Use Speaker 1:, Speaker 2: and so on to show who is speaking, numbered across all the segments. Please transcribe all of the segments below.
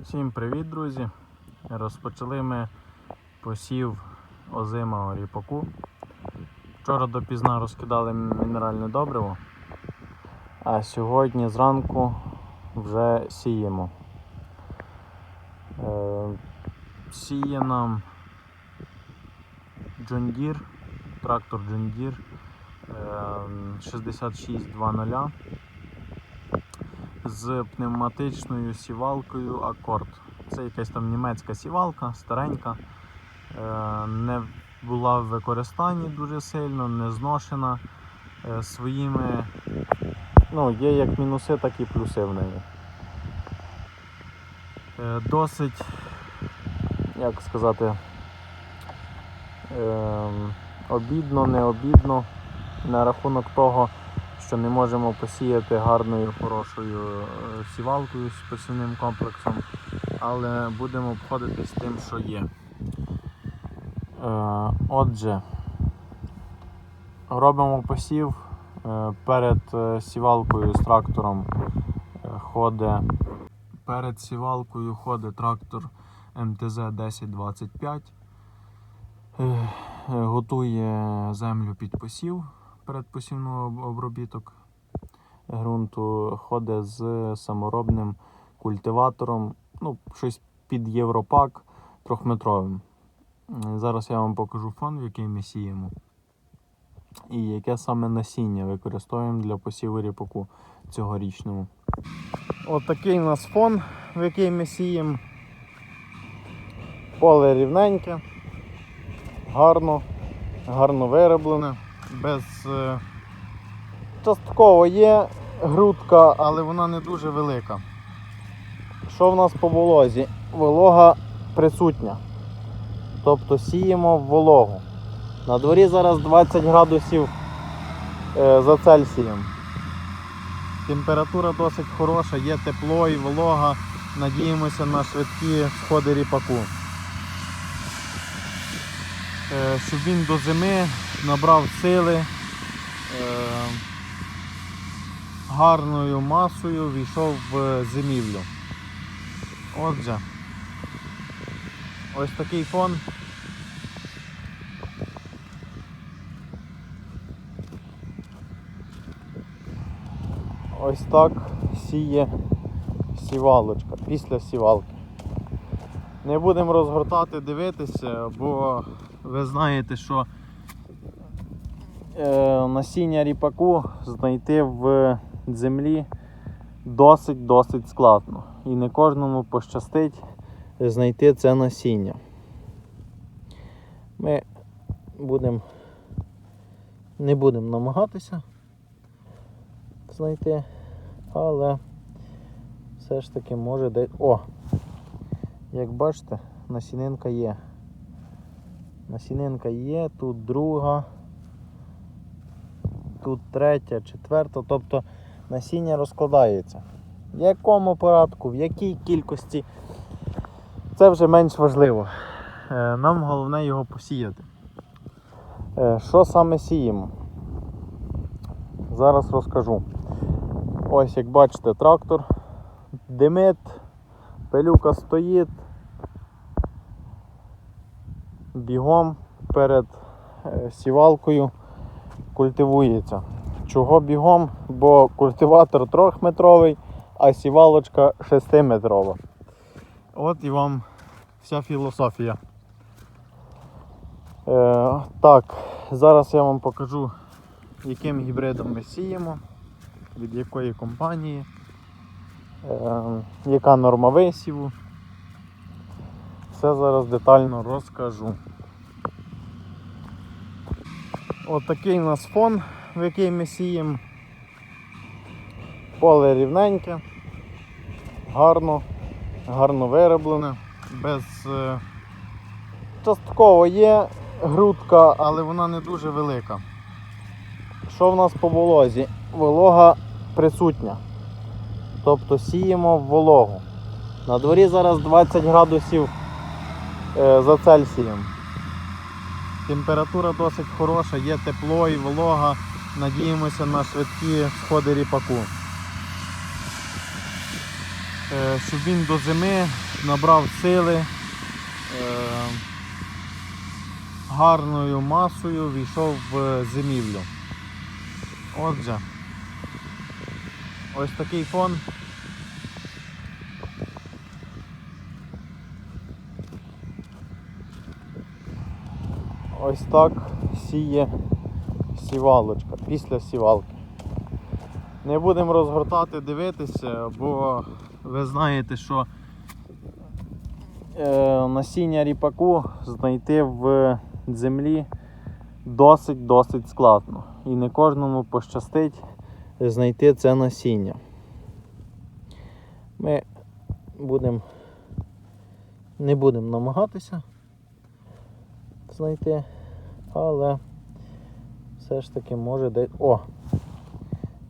Speaker 1: Всім привіт, друзі! Розпочали ми посів озимого ріпаку. Вчора допізна розкидали мінеральне добриво, а сьогодні зранку вже сіємо. Е, Сіє нам Deere, трактор John Deere е, 6620 з пневматичною сівалкою Акорд. Це якась там німецька сівалка, старенька, е, не була в використанні дуже сильно, не зношена е, своїми. Ну, є як мінуси, так і плюси в неї. Е, Досить, як сказати, ем, обідно, не обідно на рахунок того, що не можемо посіяти гарною, хорошою е, сівалкою з посівним комплексом, але будемо обходитись тим, що є. Е, Отже, робимо посів. Е, Перед сівалкою з трактором ходить перед сівалкою ходить трактор МТЗ 1025. Е, е, Готує землю під посів передпосівний об- обробіток ґрунту. Ходить з саморобним культиватором, ну, щось під Європак трьохметровим. Зараз я вам покажу фон, в який ми сіємо. І яке саме насіння використовуємо для посіву ріпаку цьогорічного. Отакий у нас фон, в який ми сіємо. Поле рівненьке, гарно, гарно вироблене, без е, частково є грудка, але вона не дуже велика. Що в нас по волозі? Волога присутня. Тобто сіємо в вологу. На дворі зараз 20 градусів е, за Цельсієм. Температура досить хороша, є тепло і волога. Надіємося на швидкі сходи ріпаку. Е, Щоб він до зими набрав сили, е, гарною масою війшов в зимівлю. Отже, ось такий фон. Ось так сіє сівалочка після сівалки. Не будемо розгортати, дивитися, бо ви знаєте, що насіння ріпаку знайти в землі досить-досить складно. І не кожному пощастить знайти це насіння. Ми будемо не будемо намагатися знайти, але все ж таки може десь. О! Як бачите, насінинка є. Насінинка є, тут друга, тут третя, четверта, тобто насіння розкладається. В якому порядку, в якій кількості, це вже менш важливо. Е, Нам головне його посіяти. Е, Що саме сіємо? Зараз розкажу. Ось як бачите, трактор димить, пилюка стоїть. Бігом перед е, сівалкою культивується. Чого бігом? Бо культиватор 3-метровий, а сівалочка 6-метрова. От і вам вся філософія. Е, так, зараз я вам покажу, яким гібридом ми сіємо, від якої компанії, е, яка норма висіву. Все зараз детально розкажу. Отакий у нас фон, в який ми сіємо. Поле рівненьке, гарно, гарно вироблене, без е, частково є грудка, але вона не дуже велика. Що в нас по волозі? Волога присутня. Тобто сіємо в вологу. На дворі зараз 20 градусів е, за Цельсієм. Температура досить хороша, є тепло і волога. Надіємося на швидкі сходи ріпаку. е, щоб він до зими набрав сили, е, гарною масою війшов в зимівлю. Отже, ось такий фон. Ось так сіє сівалочка після сівалки. Не будемо розгортати, дивитися, бо ви знаєте, що е, насіння ріпаку знайти в землі досить-досить складно. І не кожному пощастить знайти це насіння. Ми будемо не будемо намагатися знайти, але все ж таки може десь. О!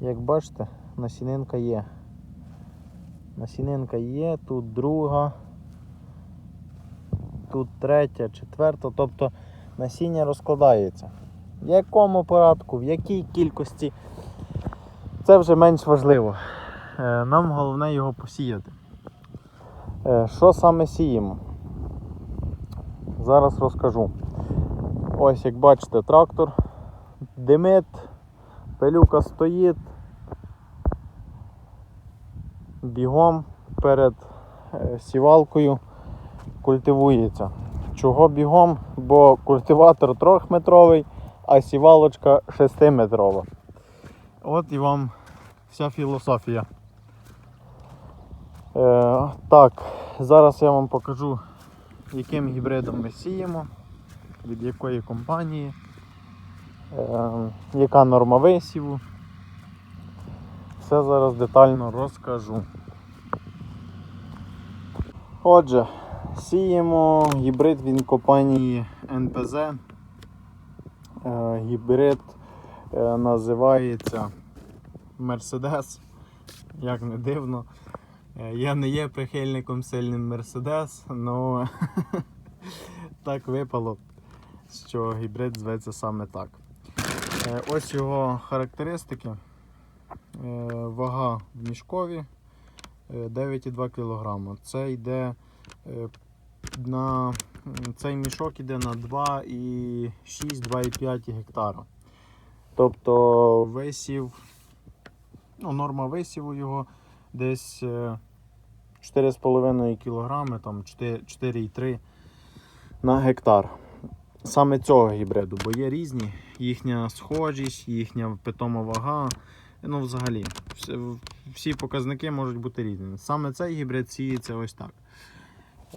Speaker 1: Як бачите, насінинка є. Насінинка є, тут друга, тут третя, четверта, тобто насіння розкладається. В якому порядку, в якій кількості, це вже менш важливо. Е, Нам головне його посіяти. Е, Що саме сіємо? Зараз розкажу. Ось як бачите, трактор димить, пилюка стоїть. Бігом перед е, сівалкою культивується. Чого бігом? Бо культиватор 3-метровий, а сівалочка 6-метрова. От і вам вся філософія. Е, так, зараз я вам покажу, яким гібридом ми сіємо, від якої компанії, е, яка норма висіву. Все зараз детально розкажу. Отже, сіємо гібрид від компанії НПЗ. Е, Гібрид е, називається Mercedes. Як не дивно. Е, Я не є прихильником сильним Mercedes, але так випало, що гібрид зветься саме так. Е, Ось його характеристики. Е, Вага в мішкові е, 9,2 кг. Це йде е, на цей мішок йде на 2,6-2,5 гектара. Тобто висів, ну, норма висіву його десь е, 4,5 кг, там 4,3 на гектар. Саме цього гібриду, бо є різні, їхня схожість, їхня питома вага. Ну, взагалі, всі, показники можуть бути різними. Саме цей гібрид сіється ось так.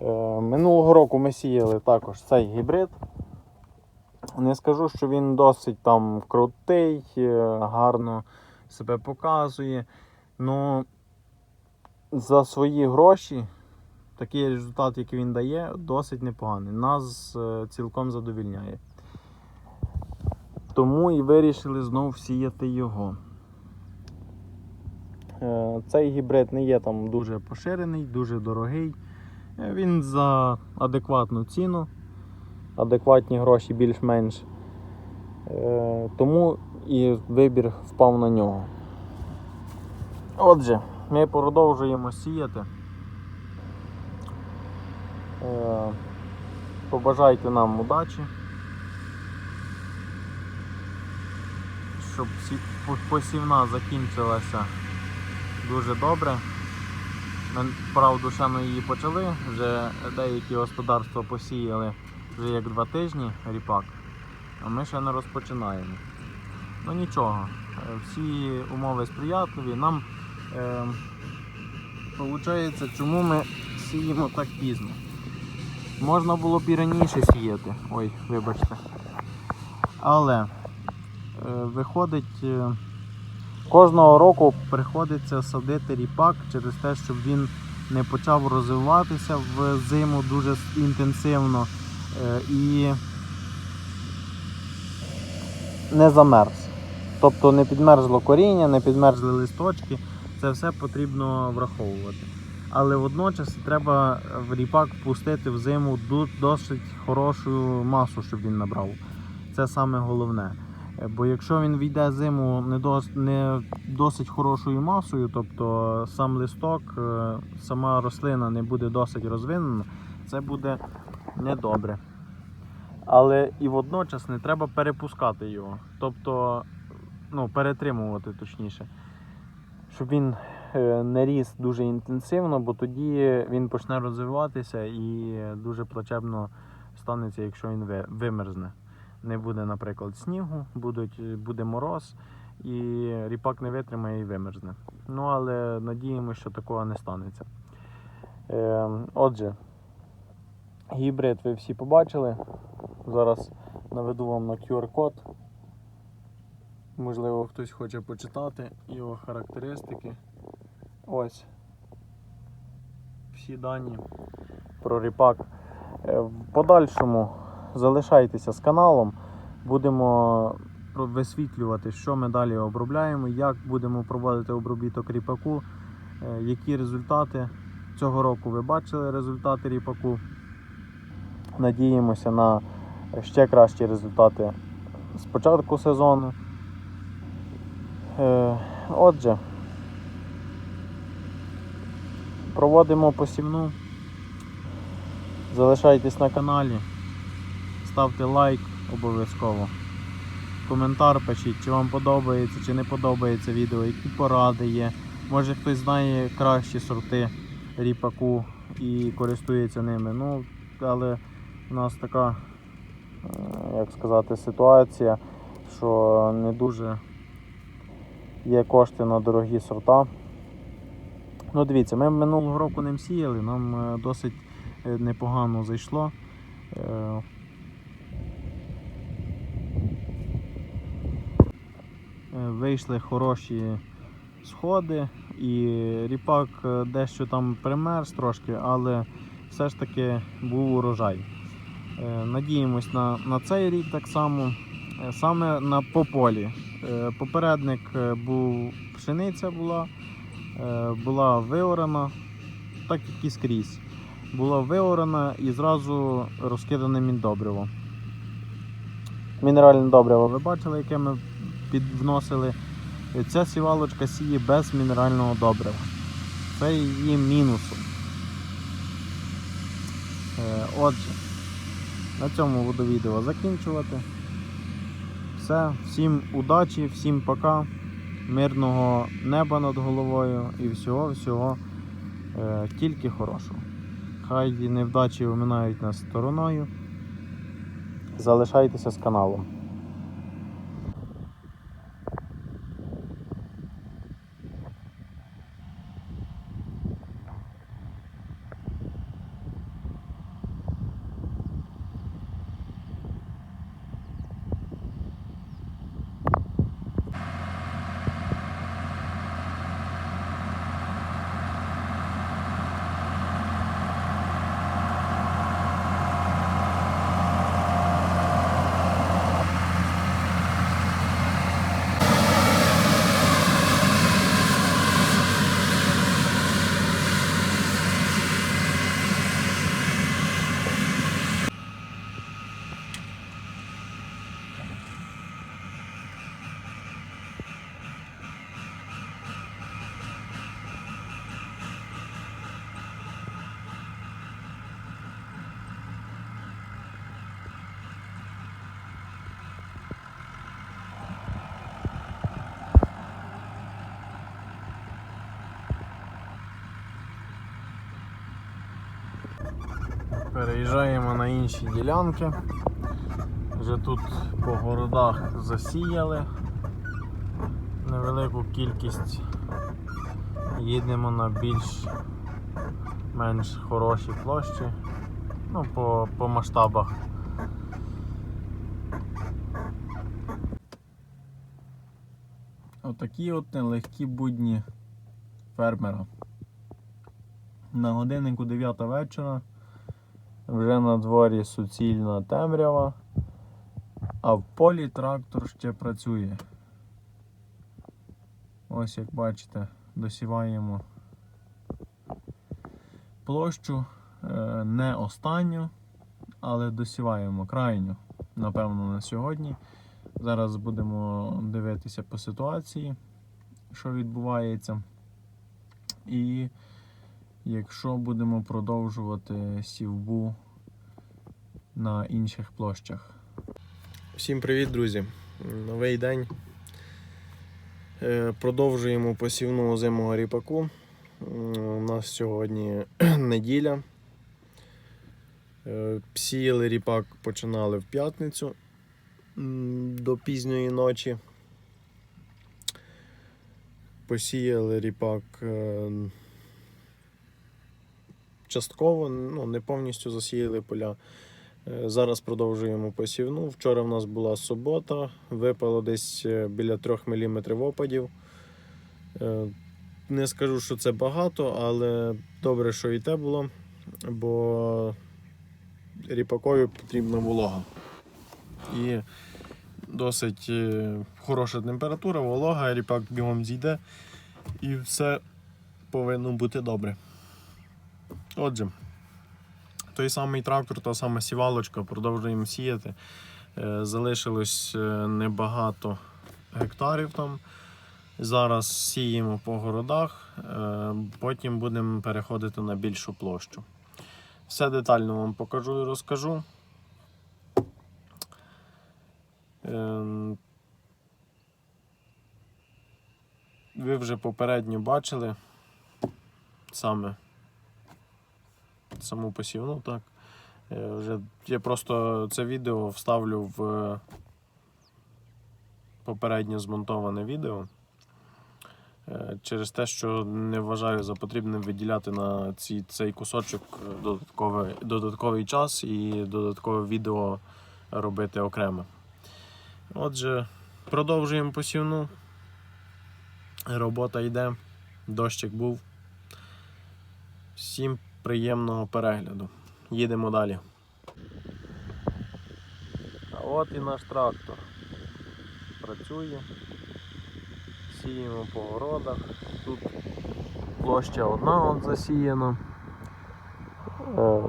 Speaker 1: Е, минулого року ми сіяли також цей гібрид. Не скажу, що він досить там крутий, е, гарно себе показує. Ну за свої гроші такий результат, який він дає, досить непоганий. Нас е, цілком задовільняє. Тому і вирішили знову сіяти його. Е, Цей гібрид не є там дуже поширений, дуже дорогий. Е, Він за адекватну ціну, адекватні гроші більш-менш. Тому і вибір впав на нього. Отже, ми продовжуємо сіяти. Е, Побажайте нам удачі. Щоб посівна закінчилася дуже добре. Ми, правду, ще ми її почали, вже деякі господарства посіяли вже як два тижні ріпак, а ми ще не розпочинаємо. Ну нічого, е, всі умови сприятливі. Нам е, виходить, чому ми сіємо так пізно. Можна було б і раніше сіяти. Ой, вибачте. Але е, виходить, е, кожного року приходиться садити ріпак через те, щоб він не почав розвиватися в зиму дуже інтенсивно е, і не замерз. Тобто не підмерзло коріння, не підмерзли листочки. Це все потрібно враховувати. Але водночас треба в ріпак пустити в зиму досить хорошу масу, щоб він набрав. Це саме головне. Бо якщо він війде зиму не, дос, не досить хорошою масою, тобто сам листок, е, сама рослина не буде досить розвинена, це буде недобре. Але і водночас не треба перепускати його. Тобто, ну, перетримувати точніше. Щоб він не ріс дуже інтенсивно, бо тоді він почне розвиватися і дуже плачебно станеться, якщо він вимерзне. Не буде, наприклад, снігу, будуть, буде мороз, і ріпак не витримає і вимерзне. Ну, але надіємося, що такого не станеться. Е, отже, гібрид ви всі побачили. Зараз наведу вам на QR-код. Можливо, хтось хоче почитати його характеристики. Ось. Всі дані про ріпак. Е, В подальшому залишайтеся з каналом. Будемо висвітлювати, що ми далі обробляємо, як будемо проводити обробіток ріпаку, е, які результати. Цього року ви бачили результати ріпаку. Надіємося на ще кращі результати з початку сезону. Е, Отже, проводимо посівну. Залишайтесь на каналі, ставте лайк обов'язково. Коментар пишіть, чи вам подобається, чи не подобається відео, які поради є. Може хтось знає кращі сорти ріпаку і користується ними. Ну, але у нас така, е, як сказати, ситуація, що не дуже є кошти на дорогі сорта. Ну, дивіться, ми минулого року ним сіяли, нам е, досить е, непогано зайшло. Е, Вийшли хороші сходи, і ріпак дещо там примерз трошки, але все ж таки був урожай. Надіємось на, на цей рік так само. Саме на по полі. Е, Попередник був пшениця була, була виорана, так як і скрізь. Була виорана і зразу розкидане міндобриво. Мінеральне добриво ви бачили, яке ми підвносили. Е, Ця сівалочка сіє без мінерального добрива. Це її мінусом. Е, Отже, на цьому буду відео закінчувати. Все, всім удачі, всім пока, мирного неба над головою і всього-всього е, тільки хорошого. Хай невдачі оминають нас стороною. Залишайтеся з каналом. Переїжджаємо на інші ділянки. Вже тут по городах засіяли невелику кількість. Їдемо на більш менш хороші площі. Ну, по, по масштабах. Отакі от нелегкі будні фермера. На годиннику 9 вечора. Вже на дворі суцільна темрява, а в полі трактор ще працює. Ось як бачите, досіваємо площу е, не останню, але досіваємо крайню, напевно, на сьогодні. Зараз будемо дивитися по ситуації, що відбувається. І якщо будемо продовжувати сівбу на інших площах. Всім привіт, друзі! Новий день. Е, Продовжуємо посівну озимого ріпаку. У нас сьогодні неділя. Е, Сіяли ріпак починали в п'ятницю до пізньої ночі. Посіяли ріпак е, частково, ну, не повністю засіяли поля. Е, Зараз продовжуємо посівну. Вчора в нас була субота, випало десь е, біля 3 мм опадів. Е, Не скажу, що це багато, але добре, що і те було, бо ріпакові потрібна волога. І досить хороша температура, волога, ріпак бігом зійде і все повинно бути добре. Отже, той самий трактор, та сама сівалочка, продовжуємо сіяти. Е, Залишилось е, небагато гектарів там. Зараз сіємо по городах, е, потім будемо переходити на більшу площу. Все детально вам покажу і розкажу. Ем, Ви вже попередньо бачили саме саму посівну, так. Е, Вже я просто це відео вставлю в попередньо змонтоване відео. Е, Через те, що не вважаю за потрібним виділяти на ці, цей кусочок е, додатковий, додатковий час і додаткове відео робити окремо. Отже, продовжуємо посівну. Робота йде, дощик був. Всім приємного перегляду. Їдемо далі. А от і наш трактор. Працює. Сіємо по городах. Тут площа одна от засіяна. Е,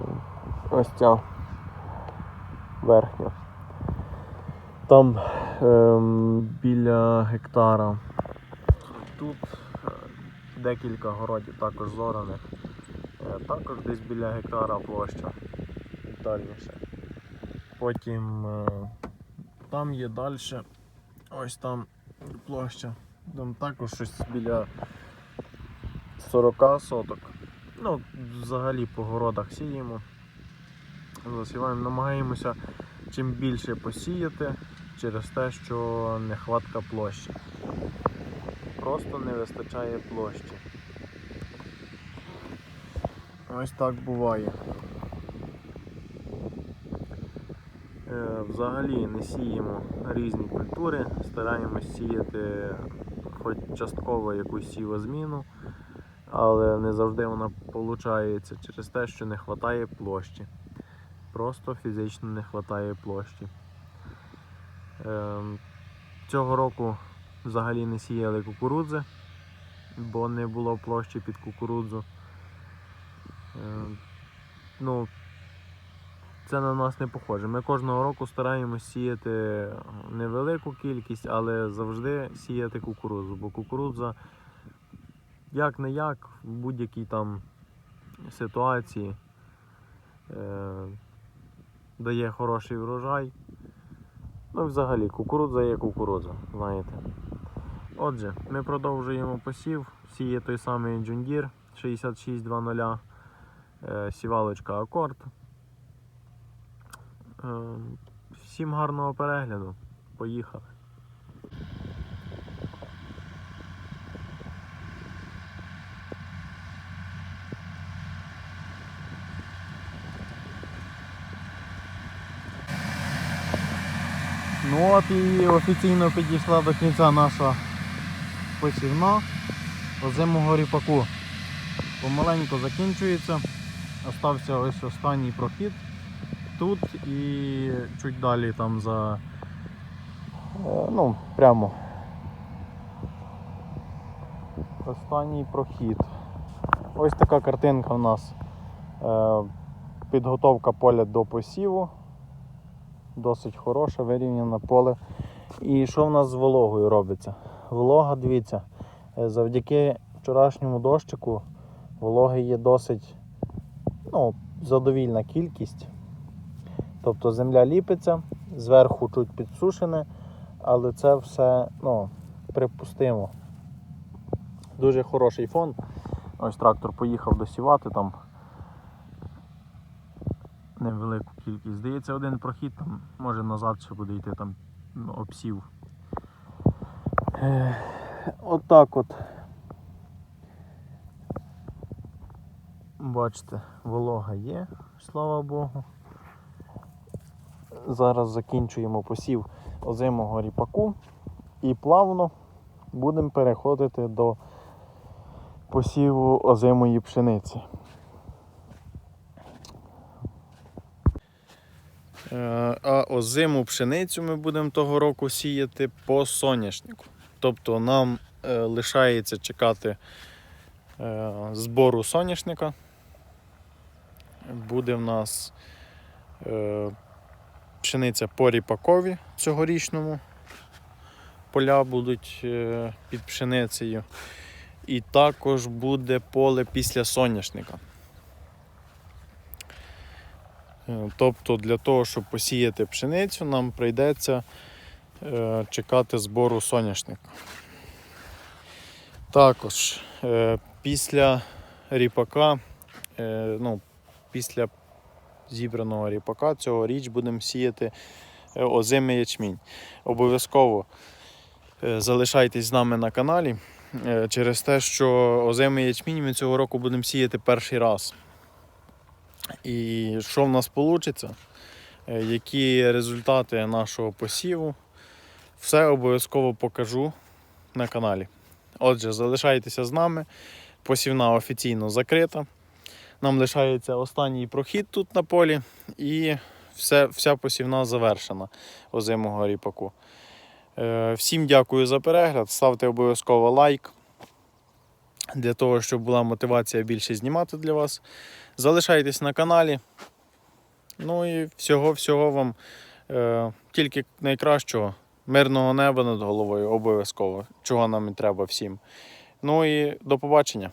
Speaker 1: ось ця верхня. Там ем, біля гектара. Тут е, декілька городів також зораних. Е, Також десь біля гектара площа детальніше. Потім е, там є далі, ось там площа. Там також щось біля 40 соток. Ну, взагалі по городах сіємо. Засіваємо, намагаємося чим більше посіяти через те, що нехватка площі. Просто не вистачає площі. Ось так буває. Е, Взагалі не сіємо різні культури, стараємось сіяти хоч частково якусь сівозміну, але не завжди вона виходить через те, що не вистачає площі. Просто фізично не вистачає площі. Е, Цього року взагалі не сіяли кукурудзи, бо не було площі під кукурудзу. Е, Ну, це на нас не похоже. Ми кожного року стараємось сіяти невелику кількість, але завжди сіяти кукурудзу, бо кукурудза як не як в будь-якій там ситуації е, дає хороший врожай. Ну, взагалі, кукурудза є кукурудза, знаєте. Отже, ми продовжуємо посів. Сіє той самий Deere 6620, е, сівалочка Акорд. Е, Всім гарного перегляду. Поїхали. Ну от і офіційно підійшла до кінця наша посівна озимого ріпаку. Помаленьку закінчується. Остався ось останній прохід тут і чуть далі там за. е, Ну, прямо. Останній прохід. Ось така картинка в нас. Е, Підготовка поля до посіву. Досить хороше, вирівняне поле. І що в нас з вологою робиться? Волога, дивіться, е, завдяки вчорашньому дощику вологи є досить ну, задовільна кількість. Тобто земля ліпиться, зверху чуть підсушене, але це все ну, припустимо. Дуже хороший фон. Ось трактор поїхав досівати там невелику кількість. Здається, один прохід, там, може назад ще буде йти там ну, обсів. Е, От так от. Бачите, волога є, слава Богу. Зараз закінчуємо посів озимого ріпаку і плавно будемо переходити до посіву озимої пшениці. Е, А озиму пшеницю ми будемо того року сіяти по соняшнику. Тобто нам е, лишається чекати е, збору соняшника. Буде в нас е, пшениця по ріпакові цьогорічному. Поля будуть е, під пшеницею. І також буде поле після соняшника. Е, Тобто для того, щоб посіяти пшеницю, нам прийдеться е, чекати збору соняшника. Також е, після ріпака, е, ну, після зібраного ріпака цьогоріч будемо сіяти е, озимий ячмінь. Обов'язково е, залишайтесь з нами на каналі е, через те, що озимий ячмінь ми цього року будемо сіяти перший раз. І що в нас вийде, які результати нашого посіву, все обов'язково покажу на каналі. Отже, залишайтеся з нами. Посівна офіційно закрита. Нам лишається останній прохід тут на полі, і все, вся посівна завершена озимого ріпаку. Е, Всім дякую за перегляд. Ставте обов'язково лайк для того, щоб була мотивація більше знімати для вас. Залишайтесь на каналі. Ну і всього-всього вам е, тільки найкращого. Мирного неба над головою обов'язково, чого нам і треба всім. Ну і до побачення.